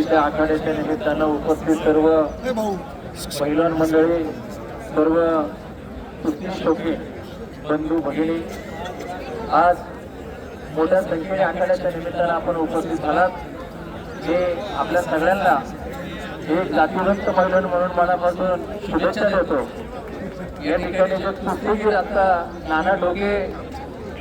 आजच्या आठवड्याच्या निमित्तानं उपस्थित सर्व महिला मंडळी सर्व कुस्ती शौकीन बंधू भगिनी आज मोठ्या संख्येने आखाड्याच्या निमित्तानं आपण उपस्थित झालात. हे आपल्या सगळ्यांना एक जातीवंत मंडळ म्हणून मनापासून शुभेच्छा देतो. या ठिकाणी जो कुस्तीगीर आता नाना डोके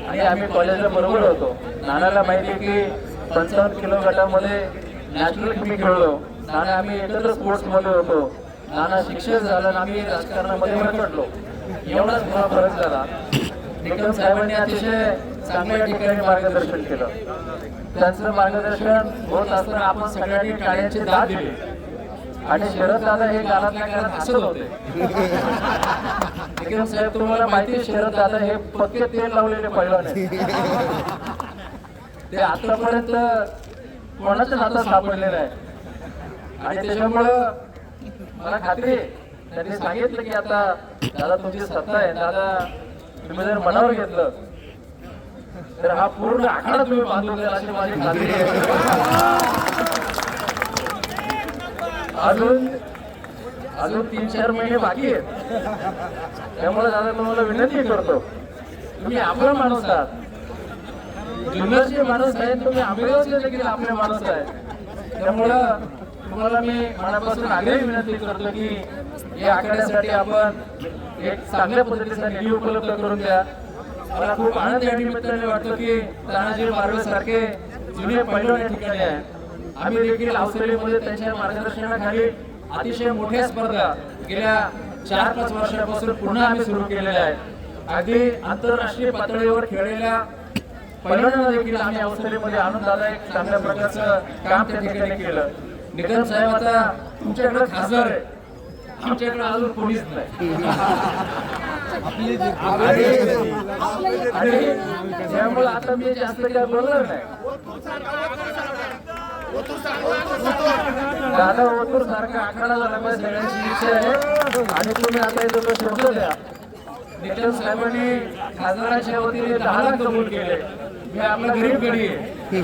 आणि आम्ही कॉलेजला बरोबर होतो. नानाला माहिती आहे की पंचावन्न किलो गटामध्ये नॅशनल मी खेळलो. नाना आम्ही एकत्र स्पोर्ट्समध्ये होतो. नाना शिक्षक झालं आणि आम्ही राजकारणामध्ये रखडलो एवढाच थोडा फरक झाला. निकम साहेबांनी अतिशय चांगल्या ठिकाणी मार्गदर्शन केलं. त्यांचं मार्गदर्शन होत असताना आपण सगळ्यांनी टाळ्यांची दाद दिली. आणि शरद दादा हे गालातल्या गालात हसत होते. निकम साहेब तुम्हाला माहिती शरद दादा हे पक्के तेल लावलेले पैलवान ते आतापर्यंत कोणाच्या हातात सापडलेलं आहे? आणि त्याच्यामुळं मला खात्री आहे, त्यांनी सांगितलं की आता दादा तुमची सत्ता आहे. दादा तुम्ही जर मनावर घेतलं तर हा पूर्ण आखाडा तुम्ही बांधून द्याल अशी माझी खात्री आहे. अजून अजून तीन चार महिने बाकी आहेत. त्यामुळे दादा तुम्हाला विनंती करतो तुम्ही आपला माणूस आहात. जुन्नरचे माणूस आहे तुम्ही आंबेगावचे देखील आपले माणूस आहे. त्यामुळं तुम्हाला मी मनापासून आग्रही विनंती करतो की या आखाड्यासाठी आपण एक चांगल्या पद्धतीचा निधी उपलब्ध करून द्या. मला खूप आनंद या निमित्ताने वाटतो की तानाजी मार्ग सारखे जुने पैलवान या ठिकाणी आहे. आम्ही देखील हौसलेमध्ये त्यांच्या मार्गदर्शनाखाली अतिशय मोठ्या स्पर्धा गेल्या चार पाच वर्षापासून पुन्हा आम्ही सुरू केलेल्या आहेत. अगदी आंतरराष्ट्रीय पातळीवर खेळलेल्या पहिल्यांदा देखील आम्ही अवस्थेमध्ये आणून दादा चांगल्या प्रकारचं काम त्या ठिकाणी केलं. निकम साहेब आता तुमच्याकडे खासदार आहे. आमच्याकडे अजून कोणीच नाही. आणि- त्यामुळे आता मी जास्त काय बोलणार नाही. दादा ओतूर सारखा आखाडा झाला पाहिजे सगळ्यांची इच्छा आहे. आणि तुम्ही आता इथं तो शोधलं द्या निकम साहेबांनी खासदाराच्या वतीने दहा लाख कबूल केले. मी आपला गरीब गडी आहे.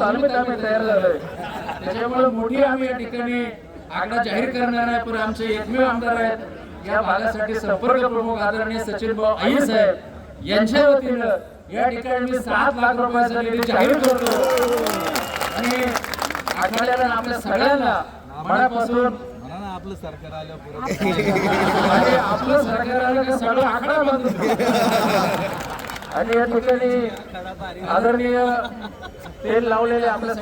तालमीत आम्ही तयार झालोय त्याच्यामुळे मोठी आम्ही या ठिकाणी आकडा जाहीर करणार नाही पण आमचे एकमेव आमदार आहेत. या भागासाठी संपर्क प्रमुख आदरणीय सचिन भाऊ आई साहेब यांच्या वतीनं या ठिकाणी मी सात लाख रुपयाचा निधी जाहीर करतो. आणि आठवड्याला आपल्या सगळ्यांना मनापासून आपलं सरकार आलं आणि आपलं सरकार आलं का सगळं आकडा बंद आणि या ठिकाणी आदरणीय तेल लावलेले आपल्या